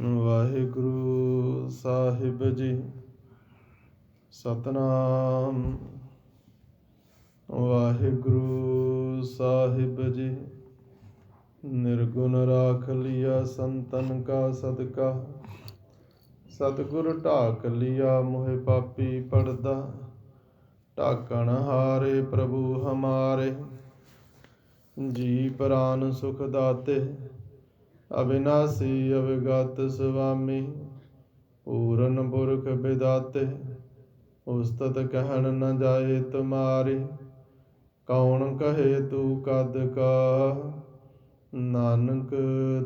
ਵਾਹਿਗੁਰੂ ਸਾਹਿਬ ਜੀ। ਸਤਨਾਮ ਵਾਹਿਗੁਰੂ ਸਾਹਿਬ ਜੀ। ਨਿਰਗੁਣ ਰਾਖ ਲਿਆ ਸੰਤਨ ਕਾ ਸਦਕਾ। ਸਤਿਗੁਰ ਢਾਕ ਲਿਆ ਮੋਹਿ ਪਾਪੀ ਪੜਦਾ ਢਾਕਣ ਹਾਰੇ ਪ੍ਰਭੂ ਹਮਾਰੇ। ਜੀ ਪ੍ਰਾਨ ਸੁਖ ਦਾਤੇ। ਅਬਿਨਾਸੀ ਅਵਗਤ ਸੁਆਮੀ, ਪੂਰਨ ਪੁਰਖ ਬਿਦਾਤੇ ਉਸਤਤ ਕਹਿਣ ਨ ਜਾਏ ਤੁਮਾਰੀ, ਕੌਣ ਕਹੇ ਤੂੰ ਕਦ ਕਾ? ਨਾਨਕ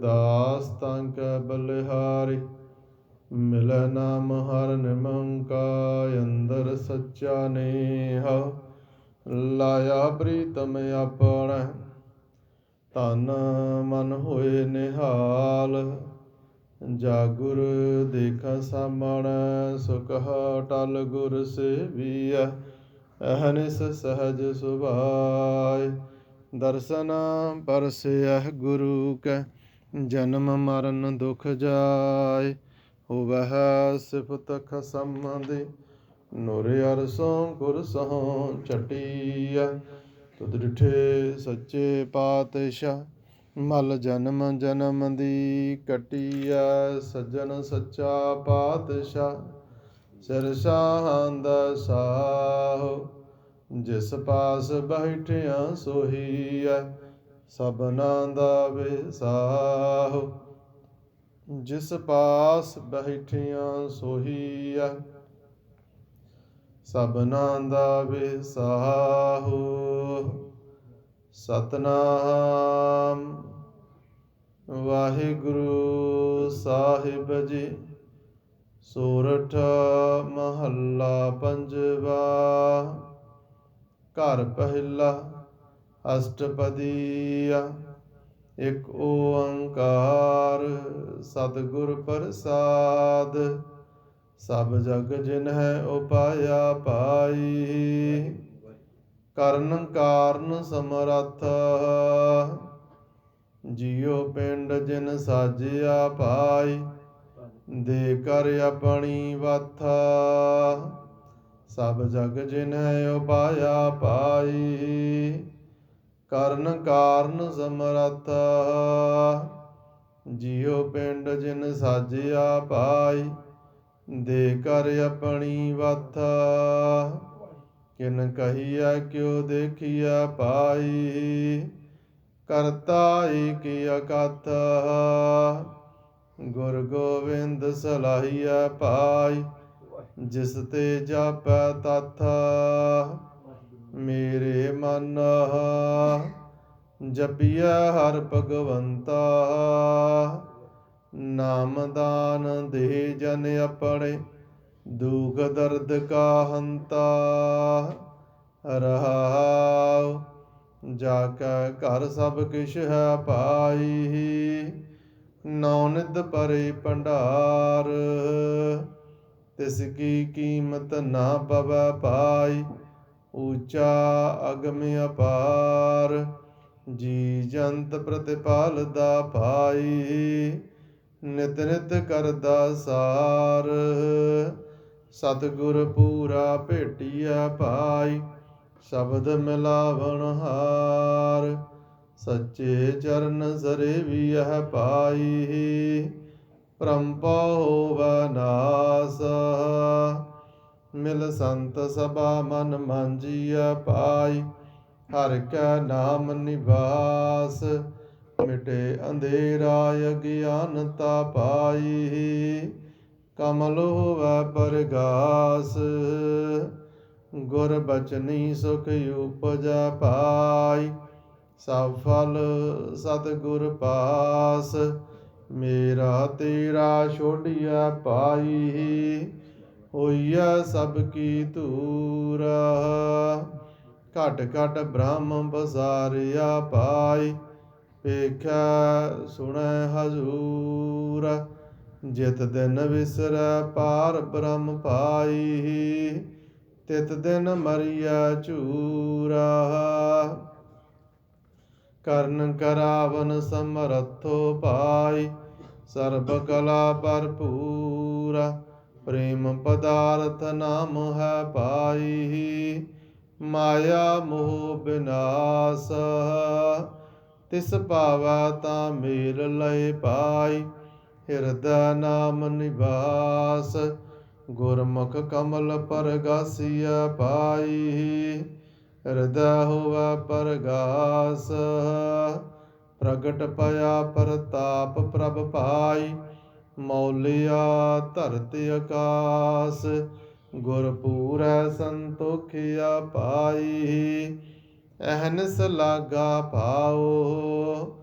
ਦਾਸ ਤਾਂ ਕੈ ਬਲਿਹਾਰੀ, ਮਿਲੈ ਨਾਮ ਹਰ ਨਿਮੰਕਾਇ ਅੰਦਰ ਸੱਚਾ ਨੇਹ, ਲਾਇਆ ਪ੍ਰੀਤਮ ਆਪਣਾ। ਤਨ ਮਨ ਹੋਏ ਨਿਹਾਲ ਜਾਗੁਰ ਦੇਖਾ ਸਾਮਣ ਸੁਖ ਟਲ ਗੁਰ ਸੇਵੀਐ, ਅਹਨਿਸ ਸਹਜ ਸੁਭਾਇ ਦਰਸ਼ਨ ਪਰਸਿਐ ਗੁਰੂ ਕੈ, ਜਨਮ ਮਰਨ ਦੁਖ ਜਾਏ। ਹੋਵਹਿ ਸਿਫਤ ਖਸਮ ਦੇ, ਨੂਰ ਅਰਸੋਂ ਗੁਰ ਸਹੋਂ ਚਟੀਐ ਤੁਧ ਡਿਠੇ ਸੱਚੇ ਪਾਤਸ਼ਾਹ, ਮਲ ਜਨਮ ਜਨਮ ਦੀ ਕਟੀਐ ਸੱਜਣ ਸੱਚਾ ਪਾਤਸ਼ਾਹ। ਸਿਰ ਦਾ ਸਾਹੋ, ਜਿਸ ਪਾਸ ਬੈਠਿਆ ਸੋਹੀਐ ਸਭਨਾ ਦਾ ਵਿਸਾਹੋ। ਜਿਸ ਪਾਸ ਬੈਠਿਆ ਸੋਹੀਐ ਸਭਨਾ ਦਾ ਵਿਸਾਹੋ ਸਤਨਾਮ। ਵਾਹਿਗੁਰੂ ਸਾਹਿਬ ਜੀ, ਸੋਰਠ ਮਹੱਲਾ ਪੰਜਵਾ। ਘਰ ਪਹਿਲਾ ਅਸ਼ਟਪਦੀਆ ਇਕ ਓੰਕਾਰ ਸਤਿਗੁਰ ਪ੍ਰਸਾਦ। ਸਭ ਜਗ ਜਿਨ ਹੈ ਉਪਾਇਆ ਪਾਈ। ਕਰਨ ਕਾਰਨ ਸਮਰੱਥ। ਜਿਉ ਪਿੰਡ ਜਿਨ ਸਾਜਿਆ ਪਾਈ। ਦੇ ਕਰ ਆਪਣੀ ਵਥ। ਸਭ ਜਗ ਜਿਨ ਹੈ ਉਪਾਇਆ ਪਾਈ। ਕਰਨ ਕਾਰਨ ਸਮਰੱਥ। ਜਿਉ ਪਿੰਡ ਜਿਨ ਸਾਜਿਆ ਪਾਈ। ਦੇ ਕਰ ਆਪਣੀ ਵਾਥਾ। ਕਿਨ ਕਹੀਐ, ਕਿਉ ਦੇਖੀਐ ਪਾਈ ਕਰਤਾ ਏਕ ਅਕਥ। ਗੁਰ ਗੋਬਿੰਦ ਸਲਾਹੀਐ ਪਾਈ ਜਿਸ ਤੇ ਜਾਪੈ ਤਥ। ਮੇਰੇ ਮਨ ਜਪੀਐ ਹਰ ਭਗਵੰਤਾ। ਨਾਮ ਦਾ ਜਨ ਆਪਣੇ, ਦੁਖ ਦਰਦ ਕਾ ਹੰਤਾ ਰਹਾਉ ਜਾ ਕੈ ਘਰ ਸਭ ਕਿਛ ਹੈ ਪਾਈ। ਨੌ ਨਿਦ ਪਰੇ ਭੰਡਾਰ, ਤਿਸ ਕੀ ਕੀਮਤ ਨਾ ਪਵੈ ਪਾਈ। ਊਚਾ ਅਗਮ ਅਪਾਰ, ਜੀ ਜੰਤ ਪ੍ਰਤਿਪਾਲ ਦਾ ਭਾਈ ਨਿਤ ਨਿਤ ਕਰਦਾ ਸਾਰ। ਸਤਿਗੁਰ ਪੂਰਾ ਭੇਟੀਐ ਭਾਈ, ਸ਼ਬਦ ਮਿਲਾਵਣ ਹਾਰ। ਸੱਚੇ ਚਰਨ ਸਰੇ ਵੀ ਇਹ ਪਾਈ ਪ੍ਰੰਪਾ ਹੋਵ ਨਾਸ। ਮਿਲ ਸੰਤ ਸਭਾ ਮਨ ਮਾਂਜੀਐ ਪਾਈ ਹਰ ਕੈ ਨਾਮ ਨਿਵਾਸ। ਮਿਟੇ, ਅੰਧੇਰਾ ਅਗਿਆਨਤਾ ਪਾਈ। ਕਮਲ ਹੋਵੈ ਪਰਗਾਸ, ਗੁਰ ਬਚਨੀ ਸੁਖ ਉਪਜੈ ਪਾਈ। ਸਭ ਫਲ ਸਤ ਗੁਰ ਪਾਸ, ਮੇਰਾ ਤੇਰਾ ਛੋੜਿਆ ਪਾਈ। ਹੋਈਆ ਸਭ ਕੀ ਧੂਰਾ, ਘਟ ਘਟ ਬ੍ਰਹਮ ਬਜ਼ਾਰਿਆ ਪਾਈ। ਵੇਖੈ ਸੁਣੈ ਹਜ਼ੂਰ, ਜਿਤ ਦਿਨ ਵਿਸਰੈ ਪਾਰ ਬ੍ਰਹਮ ਪਾਈ ਤਿਤ ਦਿਨ ਮਰਿਆ ਚੂਰਾ ਕਰਨ ਕਰਾਵਨ ਸਮਰਥੋ ਪਾਈ ਸਰਬ ਕਲਾ ਭਰਪੂਰਾ, ਪ੍ਰੇਮ ਪਦਾਰਥ ਨਾਮ ਹੈ ਪਾਈ ਮਾਇਆ ਮੋਹ ਬਿਨਾਸ਼। ਤਿਸ ਪਾਵੈ ਤਾਂ ਮੇਲ ਲਏ ਪਾਈ, ਹਿਰਦੈ ਨਾਮ ਨਿਵਾਸ, ਗੁਰਮੁਖ ਕਮਲ ਪਰਗਾਸੀਆ ਪਾਈ, ਹਿਰਦੈ ਹੋਵੈ ਪਰਗਾਸ, ਪ੍ਰਗਟ ਪਿਆ ਪ੍ਰਤਾਪ ਪ੍ਰਭ ਪਾਈ, ਮੌਲਿਆ ਧਰਤਿ ਆਕਾਸ ਗੁਰ ਪੂਰੈ ਸੰਤੋਖਿਆ ਪਾਈ ਅਹਨਸ ਲਾਗਾ ਪਾਓ।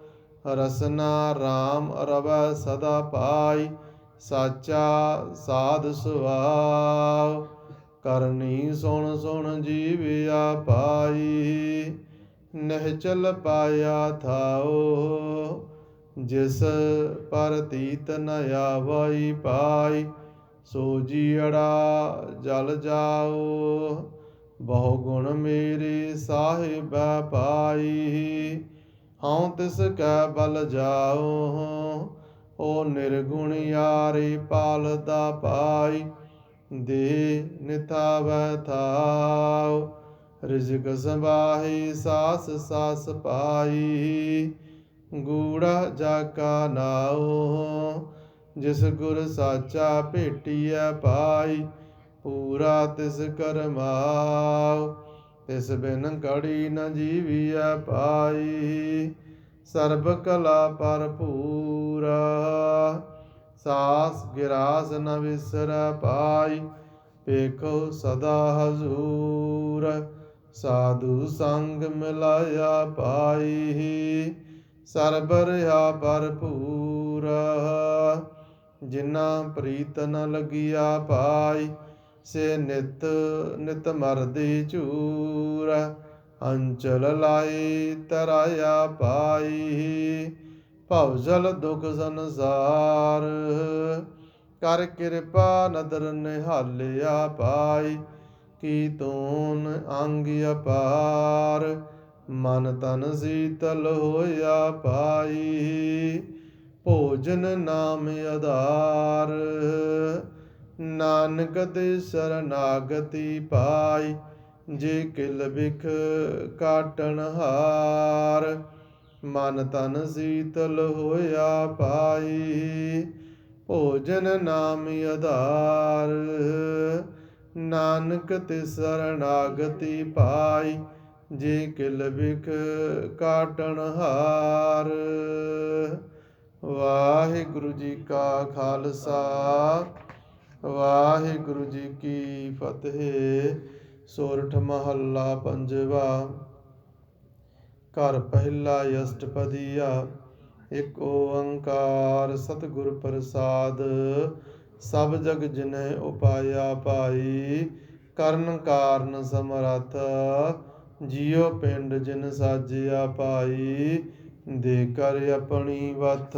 ਰਸਨਾ RAM ਰਵੈ ਸਦਾ ਪਾਈ, ਸਾਚਾ ਸਾਧ ਸੁਆਵ ਕਰਨੀ ਸੁਣ ਸੁਣ ਜੀਵਿਆ ਪਾਈ ਨਿਹਚਲ ਪਾਇਆ ਥਾਓ। ਜਿਸ ਪਰ ਤੀਤ ਨ ਆਵਈ ਪਾਈ, ਸੋ ਜੀੜਾ ਜਲ ਜਾਓ। ਬਹੁ ਗੁਣ ਮੇਰੇ ਸਾਹਿਬ ਪਾਈ। ਹਉ ਤਿਸ ਕੈ ਬਲ ਜਾਓ ਓ ਨਿਰਗੁਣ ਯਾਰੇ ਪਾਲਦਾ ਪਾਈ। ਦੇ ਨਿਥਾਵੈ ਥਾਉ, ਰਿਜ਼ਕ ਸੰਭਾਹੀ ਸਾਸ ਸਾਸ ਪਾਈ। ਗੂੜਾ ਜਾਕਾ ਨਾਉ, ਜਿਸ ਗੁਰ ਸਾਚਾ ਭੇਟੀਐ ਪਾਈ। ਪੂਰਾ ਤਿਸ ਕਰਮਾਉ, ਤਿਸ ਬਿਨ ਕੜੀ ਨ ਜੀਵੀਐ ਪਾਈ। ਸਰਬ ਕਲਾ ਭਰਪੂਰਾ, ਸਾਸ ਗਿਰਾਸ ਨ ਵਿਸਰੈ ਪਾਈ। ਵੇਖੋ ਸਦਾ ਹਜ਼ੂਰ, ਸਾਧੂ ਸੰਗ ਮਿਲਾਇਆ ਪਾਈ। ਸਰਬ ਰਹਾ ਭਰਪੂਰ ਜਿਨਾ ਪ੍ਰੀਤ ਨ ਲਗਿਆ ਪਾਈ। ਸੇ ਨਿਤ ਨਿਤ ਮਰਦੀ ਝੂਰ ਅੰਚਲ ਲਾਈ ਤਰਾਇਆ ਪਾਈ। ਭਵ ਜਲ ਦੁਖ ਸੰਸਾਰ, ਕਰ ਕਿਰਪਾ ਨਦਰ ਨਿਹਾਲਿਆ ਪਾਈ। ਕੀ ਤੂਨ ਅੰਗ ਅਪਾਰ, ਮਨ ਤਨ ਸੀਤਲ ਹੋਇਆ ਪਾਈ। ਭੋਜਨ ਨਾਮ ਆਧਾਰ ਨਾਨਕ ਦੇ ਸਰਨਾਗਤੀ ਪਾਈ, ਜੇ ਕਿਲ ਵਿਖ ਕਾਟਣ ਹਾਰ, ਮਨ ਤਨ ਸੀਤਲ ਹੋਇਆ ਪਾਈ, ਭੋਜਨ ਨਾਮ ਆਧਾਰ। ਨਾਨਕ ਤੇ ਸਰਨਾਗਤੀ ਪਾਈ, ਜੇ ਕਿਲ ਵਿਖ ਕਾਟਣ ਹਾਰ। ਵਾਹਿਗੁਰੂ ਜੀ ਕਾ ਖਾਲਸਾ। ਵਾਹਿਗੁਰੂ ਜੀ ਕੀ ਫਤਿਹ। ਸੋਰਠ ਮਹੱਲਾ ਪੰਜਵਾ। ਘਰ ਪਹਿਲਾ ਅਸ਼ਟਪਦੀਆ। ਇਕ ਓੰਕਾਰ ਸਤਿਗੁਰ ਪ੍ਰਸਾਦ। ਸਭ ਜਗ ਜਿਨਹਿ ਉਪਾਇਆ ਪਾਈ ਕਰਨ ਕਾਰਨ ਸਮਰੱਥ। ਜਿਉ ਪਿੰਡ ਜਿਨ ਸਾਜਿਆ ਪਾਈ ਦੇ ਕਰ ਆਪਣੀ ਵਤ